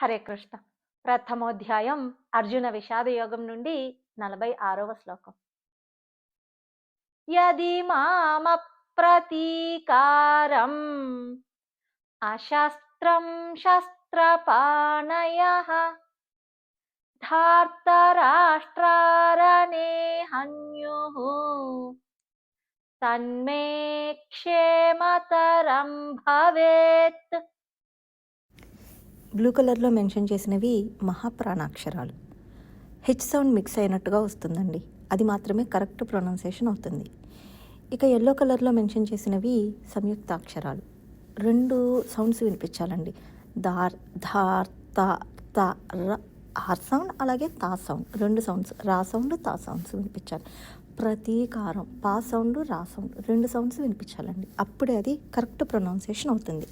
హరే కృష్ణ. ప్రథమోధ్యాయం అర్జున విషాద యోగం నుండి నలభై ఆరవ శ్లోకం. యది మామ ప్రతీకారం అశస్త్రం శస్త్రపాణయ ధార్తరాష్ట్రారణే హన్యు తన్మే క్షేమతరం భవేత్ బ్లూ కలర్లో మెన్షన్ చేసినవి మహాప్రాణాక్షరాలు. హెచ్ సౌండ్ మిక్స్ అయినట్టుగా వస్తుందండి. అది మాత్రమే కరెక్ట్ ప్రొనౌన్సేషన్ అవుతుంది. ఇక ఎల్లో కలర్లో మెన్షన్ చేసినవి సంయుక్తాక్షరాలు. రెండు సౌండ్స్ వినిపించాలండి. దార్ ధార్ తా త ర ఆర్ సౌండ్ అలాగే తా సౌండ్ రెండు సౌండ్స్ రా సౌండ్ తా సౌండ్స్ వినిపించాలి. ప్రతీకారం పా సౌండ్ రా సౌండ్ రెండు సౌండ్స్ వినిపించాలండి. అప్పుడే అది కరెక్ట్ ప్రొనౌన్సేషన్ అవుతుంది.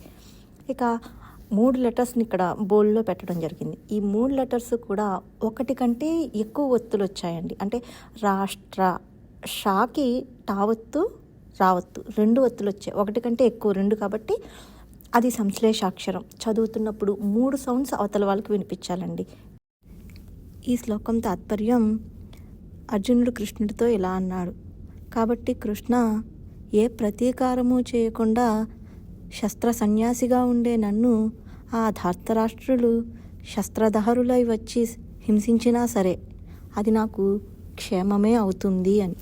ఇక మూడు లెటర్స్ని ఇక్కడ బోల్డ్లో పెట్టడం జరిగింది. ఈ మూడు లెటర్స్ కూడా ఒకటి కంటే ఎక్కువ ఒత్తులు వచ్చాయండి. అంటే రాష్ట్ర షాకి టావత్తు రావత్తు రెండు ఒత్తులు వచ్చాయి. ఒకటి కంటే ఎక్కువ రెండు కాబట్టి అది సంశ్లేషాక్షరం. చదువుతున్నప్పుడు మూడు సౌండ్స్ అవతల వాళ్ళకి వినిపించాలండి. ఈ శ్లోకం తాత్పర్యం అర్జునుడు కృష్ణుడితో ఇలా అన్నాడు. కాబట్టి కృష్ణ ఏ ప్రతీకారము చేయకుండా శస్త్ర సన్యాసిగా ఉండే నన్ను ఆ ధార్తరాష్ట్రులు శస్త్రధారులై వచ్చి హింసించినా సరే అది నాకు క్షేమమే అవుతుంది అని.